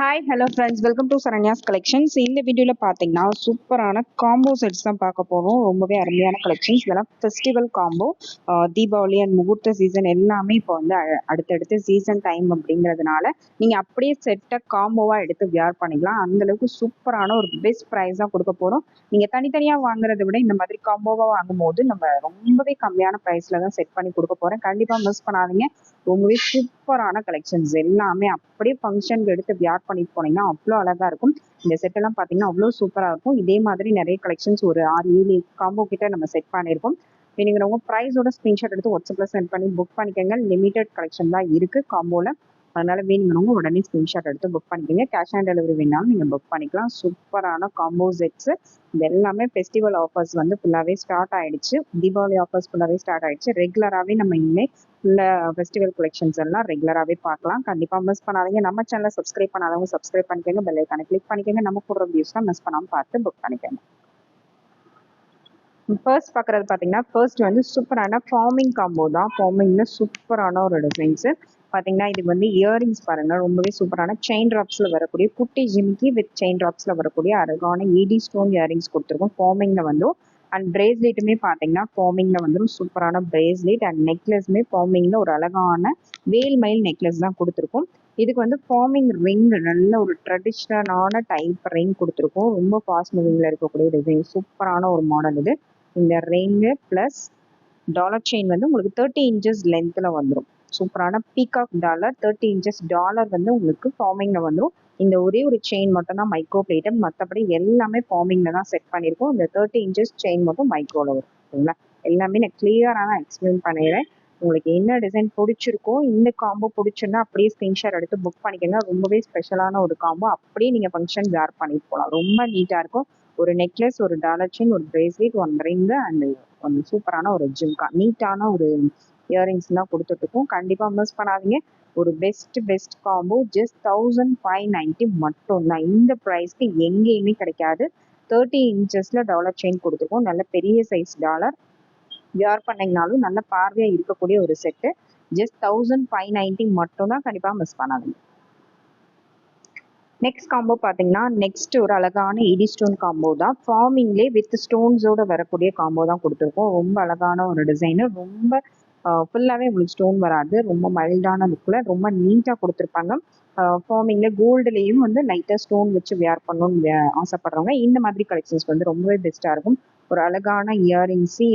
Hi hello friends welcome to Saranya's collections இந்த வீடியோவில் பார்த்தீங்கன்னா சூப்பரான காம்போ செட்ஸ் தான் பார்க்க போகிறோம் ரொம்பவே அருமையான கலெக்ஷன்ஸ் இதெல்லாம் ஃபெஸ்டிவல் காம்போ தீபாவளி அண்ட் முகூர்த்த சீசன் எல்லாமே இப்போ வந்து அடுத்தடுத்து சீசன் டைம் அப்படிங்கிறதுனால நீங்கள் அப்படியே செட்டை காம்போவாக எடுத்து வியர் பண்ணிக்கலாம். அந்த அளவுக்கு சூப்பரான ஒரு பெஸ்ட் ப்ரைஸ் தான் கொடுக்க போகிறோம் நீங்கள் தனித்தனியாக வாங்குறதை விட இந்த மாதிரி காம்போவாக வாங்கும்போது நம்ம ரொம்பவே கம்மியான ப்ரைஸில் தான் செட் பண்ணி கொடுக்க போகிறேன் கண்டிப்பாக மிஸ் பண்ணாதீங்க. ரொம்பவே சூப்பரான கலெக்ஷன்ஸ் எல்லாமே அப்படியே ஃபங்க்ஷனுக்கு எடுத்து வியார் பண்ணிட்டு போனீங்கன்னா அவ்வளோ அழகா இருக்கும். இந்த செட் எல்லாம் பார்த்தீங்கன்னா அவ்வளோ சூப்பராக இருக்கும். இதே மாதிரி நிறைய கலெக்ஷன்ஸ் ஒரு ஆறு ஏழு காம்போ கிட்ட நம்ம செட் பண்ணியிருக்கோம். நீங்கள் உங்கள் ப்ரைஸோட ஸ்க்ரீன்ஷாட் எடுத்து வாட்ஸ்அப்பில் சென்ட் பண்ணி புக் பண்ணிக்கோங்க. லிமிடெட் கலெக்ஷன் தான் இருக்குது காம்போவில் அதனால வேணுங்கிறவங்க உடனே ஸ்க்ரீன்ஷாட் எடுத்து புக் பண்ணிக்கோங்க. கேஷ் ஆன் டெலிவரி வேணாலும் நீங்கள் புக் பண்ணிக்கலாம். சூப்பரான காம்போ செட்ஸ் இது எல்லாமே ஃபெஸ்டிவல் ஆஃபர்ஸ் வந்து ஃபுல்லாகவே ஸ்டார்ட் ஆயிடுச்சு. தீபாவளி ஆஃபர்ஸ் ஃபுல்லாகவே ஸ்டார்ட் ஆயிடுச்சு. ரெகுலராகவே நம்ம இனிமேல் ஃபுல்லாக ஃபெஸ்டிவல் கலெக்ஷன்ஸ் எல்லாம் ரெகுலராகவே பார்க்கலாம். கண்டிப்பாக மிஸ் பண்ணாதீங்க. நம்ம சேனலை சப்ஸ்கிரைப் பண்ணாதவங்க சப்ஸ்கிரைப் பண்ணிக்கோங்க. பெல் ஐக்கானை கிளிக் பண்ணிக்கோங்க. நம்ம போடுற வியூஸ்லாம் மிஸ் பண்ணாமல் பார்த்து புக் பண்ணிக்கோங்க. ஃபர்ஸ்ட் பார்க்குறது பார்த்தீங்கன்னா ஃபர்ஸ்ட் வந்து சூப்பரான ஃபார்மிங் காம்போ தான். ஃபார்மிங்கில் சூப்பரான ஒரு டிசைன்ஸு பார்த்தீங்கன்னா இது வந்து இயரிங்ஸ் பாருங்க. ரொம்பவே சூப்பரான செயின் ட்ராப்ஸில் வரக்கூடிய குட்டி ஜிமிக்கி வித் செயின் ட்ராப்ஸில் வரக்கூடிய அழகான ஏடி ஸ்டோன் இயரிங்ஸ் கொடுத்துருக்கோம். ஃபார்மிங்கில் வந்தோம். அண்ட் பிரேஸ்லெட்டுமே பார்த்தீங்கன்னா ஃபார்மிங்கில் வந்துடும் சூப்பரான பிரேஸ்லெட் அண்ட் நெக்லஸ்மே ஃபார்மிங்கில் ஒரு அழகான வேல் மயில் நெக்லஸ் தான் கொடுத்துருக்கோம். இதுக்கு வந்து ஃபார்மிங் ரிங் நல்ல ஒரு ட்ரெடிஷ்னலான டைப் ரிங் கொடுத்துருக்கோம். ரொம்ப ஃபாஸ்ட் மூவிங்கில் இருக்கக்கூடிய டிசைன் சூப்பரான ஒரு மாடல் இது. இந்த ரிங்கு ப்ளஸ் டாலர் செயின் வந்து உங்களுக்கு தேர்ட்டி இன்ச்சஸ் லென்த்தில் வந்துடும் சூப்பரான peacock dollar thirty inches dollar வந்து உங்களுக்கு ஃபார்மிங்கில் வந்துடும் இந்த ஒரே ஒரு செயின் மட்டும் தான் மைக்ரோ பிளேட்டட் மற்றபடி எல்லாமே ஃபார்மிங்கில் தான் செட் பண்ணியிருக்கோம் இந்த தேர்ட்டி இன்ச்சஸ் செயின் மட்டும் மைக்ரோவில் வரும். ஓகேங்களா எல்லாமே நான் கிளியராக எக்ஸ்பிளைன் பண்ணிடுறேன். உங்களுக்கு என்ன டிசைன் பிடிச்சிருக்கோ இந்த காம்போ பிடிச்சிருந்தா அப்படியே ஸ்கிரீன்ஷாட் எடுத்து புக் பண்ணிக்கோங்க. ரொம்பவே ஸ்பெஷலான ஒரு காம்போ அப்படியே நீங்கள் ஃபங்க்ஷன் வேர் பண்ணிட்டு போகலாம் ரொம்ப நீட்டாக இருக்கும். ஒரு நெக்லஸ் ஒரு டாலர் செயின் ஒரு bracelet one ring and one சூப்பரான ஒரு ஜிம்கா நீட்டான ஒரு இயரிங்ஸ் தான் கொடுத்துட்ருக்கோம். கண்டிப்பாக மிஸ் பண்ணாதீங்க. ஒரு best best combo just thousand five ninety மட்டும். தான் இந்த ப்ரைஸ்க்கு எங்கேயுமே கிடைக்காது. தேர்ட்டி இன்ச்சஸில் டாலர் செயின் கொடுத்துருக்கோம். நல்ல பெரிய சைஸ் டாலர் வியர் பண்ணிங்கனாலும் நல்ல பார்வையாக இருக்கக்கூடிய ஒரு set just thousand five ninety மட்டும் தான் கண்டிப்பாக மிஸ் பண்ணாதீங்க. நெக்ஸ்ட் காம்போ பார்த்தீங்கன்னா நெக்ஸ்ட் ஒரு அழகான இடி ஸ்டோன் காம்போ தான். ஃபார்மிங்லே வித் ஸ்டோன்ஸோட வரக்கூடிய காம்போ தான் கொடுத்துருக்கோம். ரொம்ப அழகான ஒரு டிசைனு ரொம்ப ஃபுல்லாகவே உங்களுக்கு ஸ்டோன் வராது. ரொம்ப மைல்டான லுக்கில் ரொம்ப நீட்டாக கொடுத்துருப்பாங்க. ஃபார்மிங்கில் கோல்டுலேயும் வந்து லைட்டாக ஸ்டோன் வச்சு வியர் பண்ணணும்னு ஆசைப்பட்றவங்க ஆசைப்படுறவங்க இந்த மாதிரி கலெக்ஷன்ஸ் வந்து ரொம்பவே பெஸ்ட்டாக இருக்கும். ஒரு அழகான இயரிங்ஸு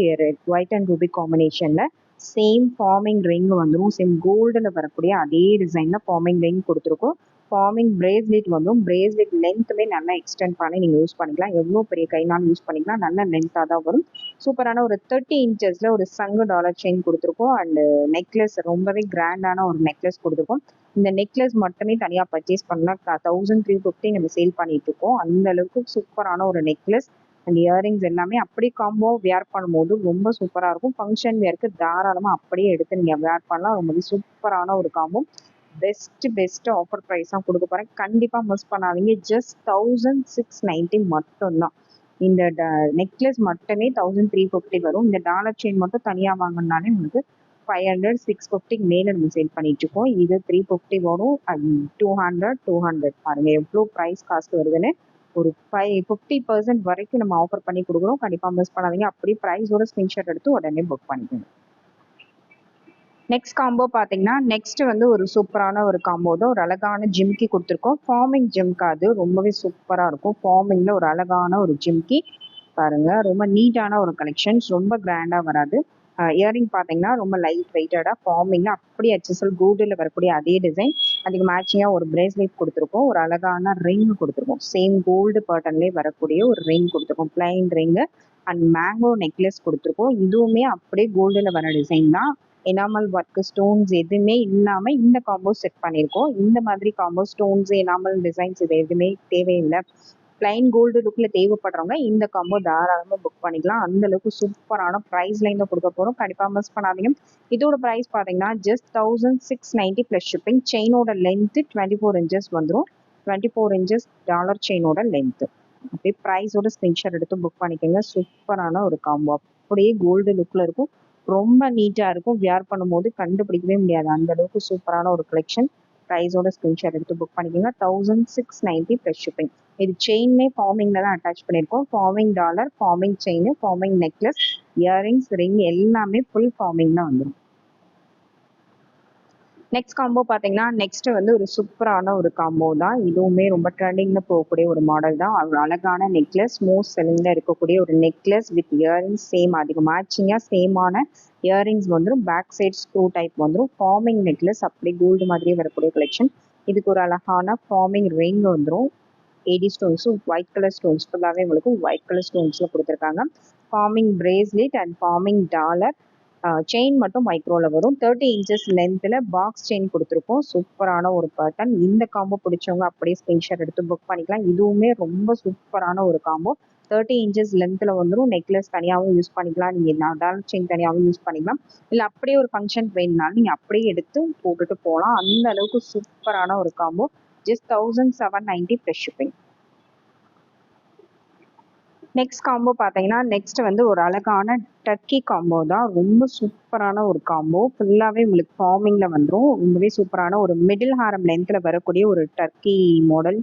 ஒயிட் அண்ட் ரூபி காம்பினேஷனில் சேம் ஃபார்மிங் ரிங் வந்துடும் சேம் கோல்டில் வரக்கூடிய அதே டிசைனில் ஃபார்மிங் ரிங் கொடுத்துருக்கோம். ஃபார்மிங் பிரேஸ்லெட் வந்தும் பிரேஸ்லெட் லென்த்துமே நல்லா எக்ஸ்டெண்ட் பண்ணி நீங்கள் யூஸ் பண்ணிக்கலாம். எவ்வளோ பெரிய கைனாலும் யூஸ் பண்ணிக்கலாம். நல்ல லென்த்தாக தான் வரும். சூப்பரான ஒரு தேர்ட்டி இன்ச்சஸில் ஒரு சங்கு டாலர் செயின் கொடுத்துருக்கோம். அண்டு நெக்லஸ் ரொம்பவே கிராண்டான ஒரு நெக்லஸ் கொடுத்துருக்கோம். இந்த நெக்லஸ் மட்டுமே தனியாக பர்ச்சேஸ் பண்ணலாம் தௌசண்ட் த்ரீ ஃபிஃப்டி நம்ம சேல் பண்ணிட்டு இருக்கோம். அந்த அளவுக்கு சூப்பரான ஒரு நெக்லஸ் அண்ட் இயரிங்ஸ் எல்லாமே அப்படி காம்போ வேர் பண்ணும்போது ரொம்ப சூப்பராக இருக்கும். ஃபங்க்ஷன் வேர்க்கு தாராளமாக அப்படியே எடுத்து நீங்கள் வேர் பண்ணலாம். ரொம்பவே சூப்பரான ஒரு combo best best offer price தான் கொடுக்க போகிறேன் கண்டிப்பாக மிஸ் பண்ணாதீங்க. ஜஸ்ட் தௌசண்ட் சிக்ஸ் நைன்ட்டி மட்டும்தான். இந்த நெக்லஸ் மட்டுமே தௌசண்ட் த்ரீ ஃபிஃப்டி வரும். இந்த டாலர் செயின் மட்டும் தனியாக வாங்கினாலே உங்களுக்கு ஃபைவ் ஹண்ட்ரட் சிக்ஸ் ஃபிஃப்டிக்கு மேலே நம்ம சேல் பண்ணிட்டு இருக்கோம் இது த்ரீ ஃபிஃப்டி வரும். டூ ஹண்ட்ரட் டூ ஹண்ட்ரட் பாருங்க. எவ்வளோ ப்ரைஸ் காஸ்ட் வருதுன்னு. ஒரு ஃபைவ் ஃபிஃப்டி பர்சன்ட் வரைக்கும் நம்ம ஆஃபர் பண்ணி கொடுக்குறோம். கண்டிப்பாக மிஸ் பண்ணாதீங்க. அப்படியே ப்ரைஸோட ஸ்க்ரீன்ஷாட் எடுத்து உடனே புக் பண்ணிக்கோங்க. நெக்ஸ்ட் காம்போ பார்த்தீங்கன்னா நெக்ஸ்ட் வந்து ஒரு சூப்பரான ஒரு காம்போ தான். ஒரு அழகான ஜிம்கி கொடுத்துருக்கோம். ஃபார்மிங் ஜிம்க்கு அது ரொம்பவே சூப்பராக இருக்கும். ஃபார்மிங்கில் ஒரு அழகான ஒரு ஜிம்கி பாருங்க. ரொம்ப நீட்டான ஒரு கலெக்ஷன்ஸ் ரொம்ப கிராண்டாக வராது. இயரிங் பார்த்தீங்கன்னா ரொம்ப லைட் வெயிட்டடாக ஃபார்மிங்கில் அப்படியே அச்சசல் கூகுளில் வரக்கூடிய அதே டிசைன் அதுக்கு மேட்சிங்காக ஒரு பிரேஸ்லெட் கொடுத்துருக்கோம். ஒரு அழகான ரிங் கொடுத்துருக்கோம். சேம் கோல்டு பேட்டர்ன்லேயே வரக்கூடிய ஒரு ரிங் கொடுத்துருக்கோம். Plain ring and mango necklace கொடுத்துருக்கோம். இதுவுமே அப்படியே கோல்டில் வர டிசைன் தான். எனாமல் ஒர்க்கு ஸ்டோன்ஸ் எதுவுமே இல்லாமல் இந்த காம்போ செட் பண்ணியிருக்கோம். இந்த மாதிரி காம்போ ஸ்டோன்ஸ் எனாமல் டிசைன்ஸ் இது எதுவுமே தேவையில்லை. பிளைன் கோல்டு லுக்கில் தேவைப்படுறவங்க இந்த காம்போ தாராளமாக புக் பண்ணிக்கலாம். அந்த அளவுக்கு சூப்பரான ப்ரைஸ்லையும் தான் கொடுக்க போகிறோம் கண்டிப்பாக மிஸ் பண்ணாதீங்க. இதோட ப்ரைஸ் பார்த்தீங்கன்னா just thousand six ninety plus shipping செயினோட length twenty four inches வந்துடும் டுவெண்ட்டி ஃபோர் இன்ச்சஸ் டாலர் செயினோட லென்த்து அப்படியே ப்ரைஸோட ஸ்க்ரீன்ஷாட் எடுத்து புக் பண்ணிக்கோங்க. சூப்பரான ஒரு காம்போ அப்படியே கோல்டு லுக்கில் இருக்கும். ரொம்ப நீட்டாக இருக்கும். வியர் பண்ணும்போது கண்டுபிடிக்கவே முடியாது. அந்த அளவுக்கு சூப்பரான ஒரு கலெக்ஷன் ப்ரைஸோட ஸ்க்ரீன்ஷாட் எடுத்து புக் பண்ணிக்கோங்க. Thousand six ninety plus shipping இது செயின்மே ஃபார்மிங்கில் தான் அட்டாச் பண்ணியிருக்கோம் forming dollar forming chain forming necklace earrings ring எல்லாமே ஃபுல் ஃபார்மிங் தான் வந்துடும் நெக்ஸ்ட் காம்போ பார்த்தீங்கன்னா நெக்ஸ்ட் வந்து ஒரு சூப்பரான ஒரு காம்போ தான். இதுவுமே ரொம்ப ட்ரெண்டிங்ல போகக்கூடிய ஒரு மாடல் தான். ஒரு அழகான நெக்லஸ் மோஸ்ட் செல்லிங்ல இருக்கக்கூடிய ஒரு நெக்லஸ் வித் இயரிங்ஸ் சேம் அதுக்கு மேட்சிங்காக சேமான இயரிங்ஸ் வந்துடும் பேக் சைட் ஸ்க்ரூ டைப் வந்துடும் ஃபார்மிங் நெக்லஸ் அப்படி கோல்டு மாதிரியே வரக்கூடிய கலெக்ஷன் இதுக்கு ஒரு அழகான ஃபார்மிங் ரிங் வந்துடும் ஏடி ஸ்டோன்ஸும் ஒயிட் கலர் ஸ்டோன்ஸ் ஃபுல்லாகவே உங்களுக்கு ஒயிட் கலர் ஸ்டோன்ஸில் கொடுத்துருக்காங்க. Forming bracelet and forming dollar chain மட்டும் மைக்ரோவில் வரும். தேர்ட்டி இன்ச்சஸ் லென்த்தில் பாக்ஸ் செயின் கொடுத்துருக்கோம். சூப்பரான ஒரு பேட்டர்ன் இந்த காம்போ பிடிச்சவங்க அப்படியே ஸ்க்ரீன்ஷாட் எடுத்து புக் பண்ணிக்கலாம். இதுவுமே ரொம்ப சூப்பரான ஒரு காம்போ தேர்ட்டி இன்ச்சஸ் லென்த்தில் வந்துடும் நெக்லஸ் தனியாகவும் யூஸ் பண்ணிக்கலாம். நீங்கள் டாலர் செயின் தனியாகவும் யூஸ் பண்ணிக்கலாம். இல்லை அப்படியே ஒரு ஃபங்க்ஷன் வேணுனாலும் நீங்கள் அப்படியே எடுத்து போட்டுட்டு போகலாம் அந்த அளவுக்கு சூப்பரான ஒரு combo just thousand seven ninety plus shipping next combo பார்த்தீங்கன்னா நெக்ஸ்ட் வந்து ஒரு அழகான டர்க்கி காம்போ தான். ரொம்ப சூப்பரான ஒரு காம்போ ஃபுல்லாகவே உங்களுக்கு ஃபார்மிங்கில் வந்துடும் ரொம்பவே சூப்பரான ஒரு மிடில் ஹாரம் லென்த்தில் வரக்கூடிய ஒரு டர்க்கி மாடல்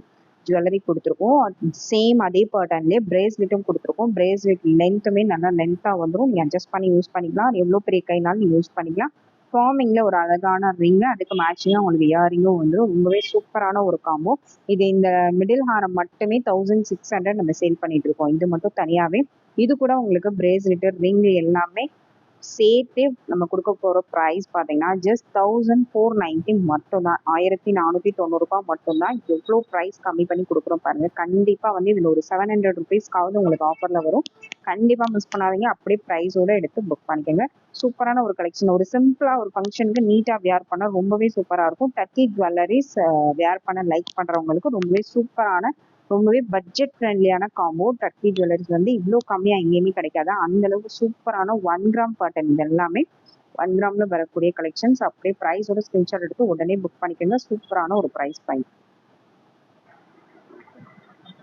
ஜுவல்லரி கொடுத்துருக்கோம். சேம் அதே பேட்டர்ன்லேயே பிரேஸ்லெட்டும் கொடுத்துருக்கோம். பிரேஸ்லெட் லென்த்துமே நல்லா லென்த்தாக வந்துடும் நீங்கள் அட்ஜஸ்ட் பண்ணி யூஸ் பண்ணிக்கலாம். எவ்வளோ பெரிய கைனாலும் நீங்கள் யூஸ் பண்ணிக்கலாம். ஃபார்மிங்கில் ஒரு அழகான ரிங்கு அதுக்கு மேட்சிங்காக உங்களுக்கு இயரிங்கும் வந்து ரொம்பவே சூப்பரான ஒரு காம்போ இது இந்த மிடில் ஹாரம் மட்டுமே தௌசண்ட் சிக்ஸ் ஹண்ட்ரட் நம்ம சேல் பண்ணிட்டு இருக்கோம். இது மட்டும் தனியாகவே இது கூட உங்களுக்கு பிரேஸ்லெட்டு ரிங் எல்லாமே சேர்த்தே நம்ம கொடுக்க போகிற ப்ரைஸ் பார்த்தீங்கன்னா ஜஸ்ட் தௌசண்ட் ஃபோர் நைன்ட்டி மட்டும் தான் ஆயிரத்தி நானூற்றி தொண்ணூறுபா மட்டும்தான் எவ்வளோ ப்ரைஸ் கம்மி பண்ணி கொடுக்குறோம் பாருங்கள் கண்டிப்பாக வந்து இதில் ஒரு செவன் ஹண்ட்ரட் ருபீஸ்க்காவது உங்களுக்கு ஆஃபரில் வரும். கண்டிப்பாக மிஸ் பண்ணாதீங்க. அப்படியே ப்ரைஸோடு எடுத்து புக் பண்ணிக்கோங்க. சூப்பரான ஒரு கலெக்ஷன் ஒரு சிம்பிளாக ஒரு ஃபங்க்ஷனுக்கு நீட்டாக வியர் பண்ண ரொம்பவே சூப்பராக இருக்கும். டர்க்கி ஜுவல்லரிஸ் வியர் பண்ண லைக் பண்ணுறவங்களுக்கு ரொம்பவே சூப்பரான ரொம்பவே பட்ஜெட் ஃப்ரெண்ட்லியான காம்போ டர்க்கி ஜுவல்லரிஸ் வந்து இவ்வளோ கம்மியாக எங்கேயுமே கிடைக்காது. அந்த அளவுக்கு சூப்பரான ஒன் கிராம் பேட்டர்ன் இது எல்லாமே ஒன் கிராமில் வரக்கூடிய கலெக்ஷன்ஸ் அப்படியே ப்ரைஸோட ஸ்க்ரீன்ஷாட் எடுத்து உடனே புக் பண்ணிக்கோங்க. சூப்பரான ஒரு ப்ரைஸ் பாயிண்ட்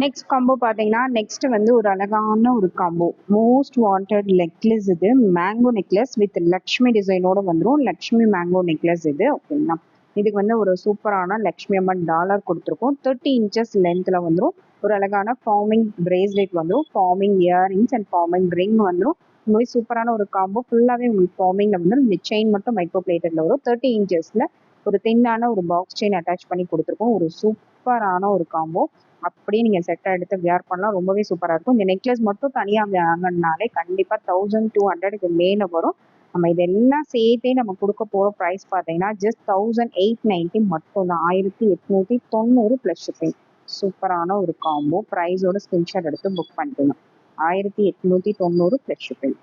நெக்ஸ்ட் காம்போ பார்த்தீங்கன்னா நெக்ஸ்ட் வந்து ஒரு அழகான ஒரு காம்போ மோஸ்ட் வாண்டட் நெக்லஸ் இது. மேங்கோ நெக்லஸ் வித் லக்ஷ்மி டிசைனோட வந்துடும் லக்ஷ்மி மேங்கோ நெக்லஸ் இது. ஓகேங்களா இதுக்கு வந்து ஒரு சூப்பரான லக்ஷ்மி அம்மன் டாலர் கொடுத்துருக்கோம். தேர்ட்டி இன்ச்சஸ் லென்த்தில் வந்துடும் ஒரு அழகான ஃபார்மிங் பிரேஸ்லெட் வந்துடும் forming earrings and forming ring வந்துடும் ரொம்பவே சூப்பரான ஒரு காம்போ ஃபுல்லாகவே உங்களுக்கு ஃபார்மிங்கில் வந்து இந்த செயின் மட்டும் மைக்ரோ பிளேட்டடில் வரும். தேர்ட்டி இன்ச்சஸில் ஒரு தின்னான ஒரு பாக்ஸ் செயின் அட்டாச் பண்ணி கொடுத்துருக்கோம். ஒரு சூப்பரான ஒரு காம்போ அப்படியே நீங்கள் செட்டாக எடுத்து வியர் பண்ணலாம். ரொம்பவே சூப்பராக இருக்கும். இந்த நெக்லஸ் மட்டும் தனியாக வாங்கினாலே கண்டிப்பாக தௌசண்ட் டூ ஹண்ட்ரடுக்கு மேலே வரும். நம்ம இதெல்லாம் சேர்த்தே நம்ம கொடுக்க போகிற ப்ரைஸ் பார்த்தீங்கன்னா ஜஸ்ட் தௌசண்ட் எயிட் நைன்ட்டி மட்டும் தான் ஆயிரத்தி எட்நூற்றி தொண்ணூறு ப்ளஸ் ஷிப்பிங் சூப்பரான ஒரு காம்போ ப்ரைஸோட ஸ்கிரீன்ஷாட் எடுத்து புக் பண்ணிக்கணும் ஆயிரத்தி எட்நூற்றி தொண்ணூறு ப்ளஸ் ஷிப்பிங்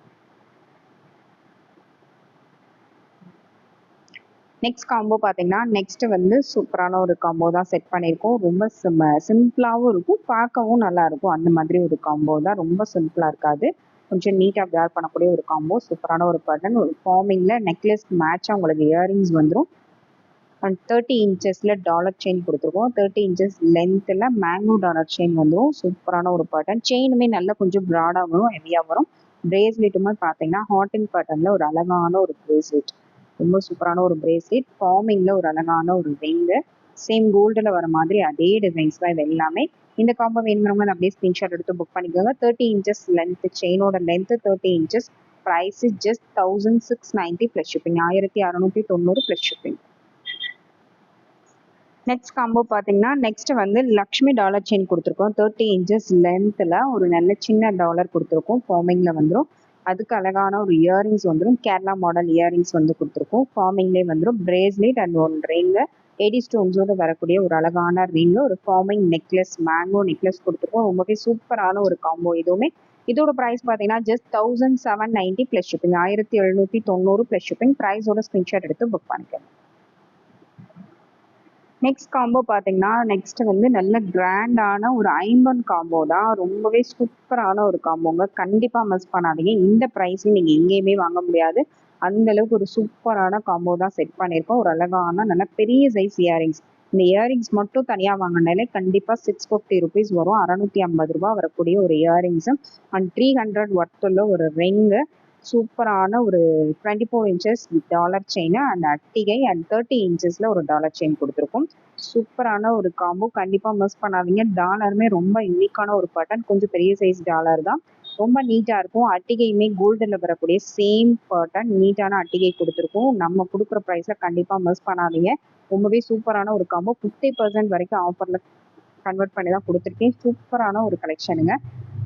நெக்ஸ்ட் காம்போ பார்த்தீங்கன்னா நெக்ஸ்ட் வந்து சூப்பரான ஒரு காம்போ தான் செட் பண்ணியிருக்கோம். ரொம்ப சிம் சிம்பிளாகவும் இருக்கும். பார்க்கவும் நல்லா இருக்கும். அந்த மாதிரி ஒரு காம்போ தான். ரொம்ப சிம்பிளாக இருக்காது. கொஞ்சம் நீட்டாக வேர் பண்ணக்கூடிய ஒரு காம்போ சூப்பரான ஒரு பேட்டர்ன் ஒரு ஃபார்மிங்கில் நெக்லஸ் மேட்சாக உங்களுக்கு இயரிங்ஸ் வந்துடும் அண்ட் தேர்ட்டி இன்ச்சஸில் டாலர் செயின் கொடுத்துருக்கோம். தேர்ட்டி இன்ச்சஸ் லென்த்தில் மேங்கோ டாலர் செயின் வந்துடும் சூப்பரான ஒரு பேட்டர்ன் செயினுமே நல்லா கொஞ்சம் ப்ராடாக வரும் ஹெவியாக வரும். பிரேஸ்லெட்டுமே பார்த்தீங்கன்னா ஹாட்டின் பேட்டர்னில் ஒரு அழகான ஒரு பிரேஸ்லெட் ரொம்ப சூப்பரான ஒரு பிரேஸ்லெட் ஃபார்மிங்கில் ஒரு அழகான ஒரு ரிங்கு சேம் கோல்டில் வர மாதிரி அதே டிசைன்ஸ் தான் இது எல்லாமே. இந்த காம்போ வேணுங்கிறவங்க அப்படியே ஸ்க்ரீன்ஷாட் எடுத்து புக் பண்ணிக்கோங்க. Thirty inches length செயினோட length thirty inches price just thousand six ninety plus shipping ஆயிரத்தி அறநூற்றி தொண்ணூறு ப்ளஸ் ஷிப்பிங் நெக்ஸ்ட் காம்போ பார்த்தீங்கன்னா நெக்ஸ்ட் வந்து லக்ஷ்மி டாலர் செயின் கொடுத்துருக்கோம். தேர்ட்டி இன்ச்சஸ் லென்த்தில் ஒரு நல்ல சின்ன டாலர் கொடுத்துருக்கோம். ஃபார்மிங்கில் வந்துடும் அதுக்கு அழகான ஒரு இயரிங்ஸ் வந்துடும் கேரளா மாடல் இயரிங்ஸ் வந்து கொடுத்துருக்கோம். ஃபார்மிங்லேயே வந்துடும் bracelet and one ring AD ஸ்டோன்ஸோடு வரக்கூடிய ஒரு அழகான ரிங்கு ஒரு ஃபார்மிங் நெக்லஸ் மேங்கோ நெக்லஸ் கொடுத்துருக்கோம். ரொம்பவே சூப்பரான ஒரு காம்போ எதுவுமே. இதோட ப்ரைஸ் பார்த்தீங்கன்னா just thousand seven ninety plus shipping ஆயிரத்தி எழுநூற்றி தொண்ணூறு ப்ளஸ் ஷிப்பிங் ப்ரைஸோட ஸ்க்ரீன்ஷாட் எடுத்து புக் பண்ணிக்கணும் நெக்ஸ்ட் காம்போ பார்த்தீங்கன்னா நெக்ஸ்ட் வந்து நல்ல கிராண்டான ஒரு ஐம்பன் காம்போ தான். ரொம்பவே சூப்பரான ஒரு காம்போங்க கண்டிப்பாக மிஸ் பண்ணாதீங்க. இந்த ப்ரைஸில் நீங்கள் எங்கேயுமே வாங்க முடியாது. அந்த அளவுக்கு ஒரு சூப்பரான காம்போ தான் செட் பண்ணியிருக்கோம். ஒரு அழகான நல்ல பெரிய சைஸ் இயரிங்ஸ் இந்த இயரிங்ஸ் மட்டும் தனியாக வாங்கினாலே கண்டிப்பாக சிக்ஸ் ஃபிஃப்டி ருபீஸ் வரும். அறநூற்றி ஐம்பது ரூபா வரக்கூடிய ஒரு இயரிங்ஸு அண்ட் த்ரீ ஹண்ட்ரட் ஒர்த்துள்ள ஒரு ரிங்கு சூப்பரான ஒரு twenty four inches dollar chain and அட்டிகை and thirty இன்ச்சஸில் ஒரு டாலர் செயின் கொடுத்துருக்கோம். சூப்பரான ஒரு காம்போ கண்டிப்பாக மிஸ் பண்ணாதீங்க. டாலருமே ரொம்ப யூனிக்கான ஒரு பட்டன் கொஞ்சம் பெரிய சைஸ் டாலர் தான். ரொம்ப நீட்டாக இருக்கும். அட்டிகையுமே கோல்டில் வரக்கூடிய சேம் பர்டன் நீட்டான அட்டிகை கொடுத்துருக்கோம். நம்ம கொடுக்குற ப்ரைஸில் கண்டிப்பாக மிஸ் பண்ணாதீங்க. ரொம்பவே சூப்பரான ஒரு காம்போ ஃபிஃப்டி பர்சன்ட் வரைக்கும் ஆஃபரில் கன்வெர்ட் பண்ணி தான் கொடுத்துருக்கேன். சூப்பரான ஒரு கலெக்ஷனுங்க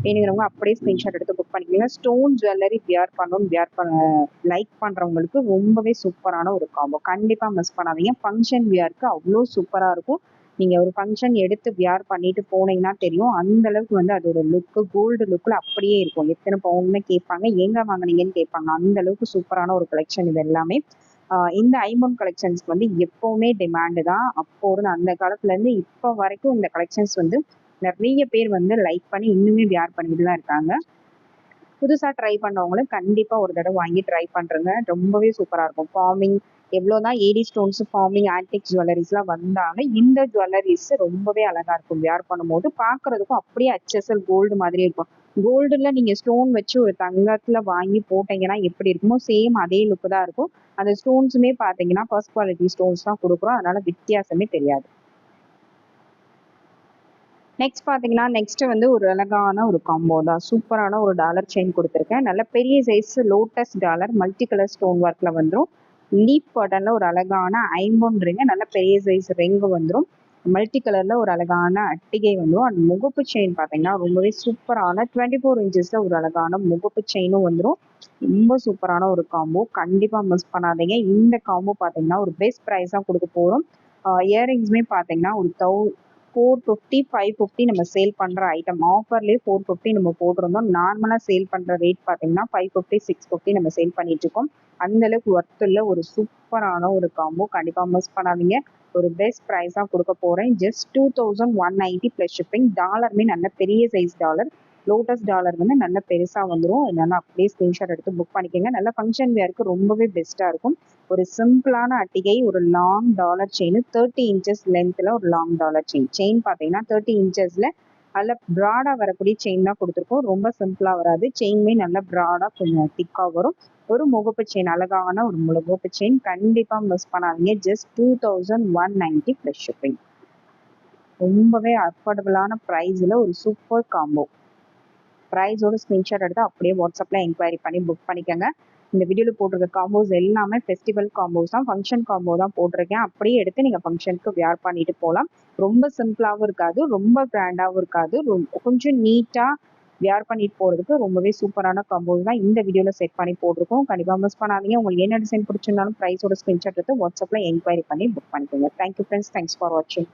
வேணுங்கிறவங்க அப்படியே ஸ்க்ரீன்ஷாட் எடுத்து புக் பண்ணிக்கோங்க. ஸ்டோன் ஜுவல்லரி வியர் பண்ணணும் வியர் பண்ண லைக் பண்ணுறவங்களுக்கு ரொம்பவே சூப்பரான ஒரு காம்போ கண்டிப்பாக மிஸ் பண்ணாதீங்க. ஃபங்க்ஷன் வியருக்கு அவ்வளோ சூப்பராக இருக்கும். நீங்கள் ஒரு ஃபங்க்ஷன் எடுத்து வியார் பண்ணிட்டு போனீங்கன்னா தெரியும். அந்த அளவுக்கு வந்து அதோட லுக்கு கோல்டு லுக்கில் அப்படியே இருக்கும். எத்தனை பவுன்னு கேட்பாங்க எங்கே வாங்குனீங்கன்னு கேட்பாங்க. அந்த அளவுக்கு சூப்பரான ஒரு கலெக்ஷன் இது எல்லாமே. இந்த ஐமோன் கலெக்ஷன்ஸ்க்கு வந்து எப்பவுமே டிமாண்டு தான். அப்போ இருந்து அந்த காலத்துல இருந்து இப்போ வரைக்கும் இந்த கலெக்ஷன்ஸ் வந்து நிறைய பேர் வந்து லைக் பண்ணி இன்னுமே வியார் பண்ணிட்டு தான் இருக்காங்க. புதுசா ட்ரை பண்ணவங்களும் கண்டிப்பா ஒரு தடவை வாங்கி ட்ரை பண்றேங்க. ரொம்பவே சூப்பரா இருக்கும். ஃபார்மிங் எவ்வளோதான் ஏடி ஸ்டோன்ஸ் ஃபார்மிங் ஆன்டிக் ஜுவல்லரிஸ்லாம் வந்தாலும் இந்த ஜுவல்லரிஸ் ரொம்பவே அழகா இருக்கும். வியார் பண்ணும்போது பார்க்கறதுக்கும் அப்படியே அச்சசல் கோல்டு மாதிரி இருக்கும். கோல்டுல நீங்க ஸ்டோன் வச்சு ஒரு தங்கத்துல வாங்கி போட்டீங்கன்னா எப்படி இருக்குமோ சேம் அதே லுக்கு தான் இருக்கும். அந்த ஸ்டோன்ஸுமே பார்த்தீங்கன்னா ஃபர்ஸ்ட் குவாலிட்டி ஸ்டோன்ஸ் தான் கொடுக்குறோம். அதனால வித்தியாசமே தெரியாது. நெக்ஸ்ட் பார்த்தீங்கன்னா நெக்ஸ்ட் வந்து ஒரு அழகான ஒரு காம்போ தான். சூப்பரான ஒரு டாலர் செயின் கொடுத்துருக்கேன். நல்ல பெரிய size lotus dollar multi colour stone ஒர்க்கில் வந்துடும் லீப் பட்டனில் ஒரு அழகான ஐம்பொன் ரிங்கு நல்ல பெரிய சைஸ் ரிங்கு வந்துடும் மல்டி கலரில் ஒரு அழகான அட்டிகை வந்துடும் அண்ட் முகப்பு செயின் பார்த்தீங்கன்னா ரொம்பவே சூப்பரான டுவெண்ட்டி ஃபோர் இன்ச்சஸில் ஒரு அழகான முகப்பு செயினும் வந்துடும் ரொம்ப சூப்பரான ஒரு காம்போ கண்டிப்பாக மிஸ் பண்ணாதீங்க. இந்த காம்போ பார்த்தீங்கன்னா ஒரு பெஸ்ட் ப்ரைஸாக கொடுக்க போகிறோம் இயரிங்ஸுமே பார்த்தீங்கன்னா ஒரு தௌ ஃபோர் ஃபிஃப்டி ஃபைவ் ஃபிஃப்டி நம்ம சேல் பண்ணுற ஐட்டம் ஆஃபர்லேயே ஃபோர் ஃபிஃப்டி நம்ம போட்டிருந்தோம். நார்மலாக சேல் பண்ணுற ரேட் பார்த்தீங்கன்னா ஃபைவ் ஃபிஃப்டி சிக்ஸ் ஃபிஃப்டி நம்ம சேல் பண்ணிட்டு இருக்கோம் ஒர்த் இல்லை ஒரு சூப்பரான ஒரு காம்போ கண்டிப்பாக மிஸ் பண்ணாதீங்க. ஒரு பெஸ்ட் ப்ரைஸாக கொடுக்க போகிறேன் just two thousand one ninety plus shipping டாலருமே நல்ல பெரிய சைஸ் டாலர் லோட்டஸ் டாலர் வந்து நல்ல பெருசாக வந்துடும் என்னென்னா அப்படியே ஸ்க்ரீன்ஷாட் எடுத்து புக் பண்ணிக்கோங்க. நல்ல ஃபங்க்ஷன் வேருக்கு ரொம்பவே பெஸ்ட்டாக இருக்கும். ஒரு சிம்பிளான அட்டிகை ஒரு long dollar chain thirty inches லென்த்தில் ஒரு லாங் டாலர் செயின் செயின் பார்த்தீங்கன்னா தேர்ட்டி இன்ச்சஸில் நல்ல ப்ராடாக வரக்கூடிய செயின் தான் கொடுத்துருக்கோம். ரொம்ப சிம்பிளாக வராது. செயின்மே நல்ல ப்ராடாக கொஞ்சம் திக்காக வரும். ஒரு முகப்பு செயின் அழகான ஒரு முகப்பு செயின் கண்டிப்பாக மிஸ் பண்ணாதீங்க. Just two thousand one ninety plus shipping ரொம்பவே அஃபோர்டபுளான ப்ரைஸில் ஒரு சூப்பர் காம்போ ப்ரைஸோட ஸ்க்ரீன்ஷாட் எடுத்து அப்படியே வாட்ஸ்அப்பில் என்கொயரி பண்ணி புக் பண்ணிக்கோங்க. இந்த வீடியோவில் போட்டிருக்க காம்போஸ் எல்லாமே ஃபெஸ்டிவல் காம்போஸ் தான் ஃபங்க்ஷன் காம்போ தான் போட்டிருக்கேன். அப்படியே எடுத்து நீங்கள் ஃபங்க்ஷனுக்கு வியர் பண்ணிட்டு போகலாம் ரொம்ப சிம்பிளாகவும் இருக்காது ரொம்ப கிராண்டாகவும் இருக்காது. ரொம்ப கொஞ்சம் நீட்டாக வியர் பண்ணிட்டு போகிறதுக்கு ரொம்பவே சூப்பரான காம்போஸ் தான் இந்த வீடியோவில் செட் பண்ணி போட்டிருக்கோம். கண்டிப்பாக மிஸ் பண்ணாதீங்க. உங்களுக்கு என்ன டிசைன் பிடிச்சிருந்தாலும் ப்ரைஸோட ஸ்க்ரீன்ஷாட் எடுத்து வாட்ஸ்அப்பில் என்கொயரி பண்ணி புக் பண்ணிக்கோங்க. தேங்க்யூ ஃப்ரெண்ட்ஸ் தேங்க்ஸ் ஃபார் வாட்சிங்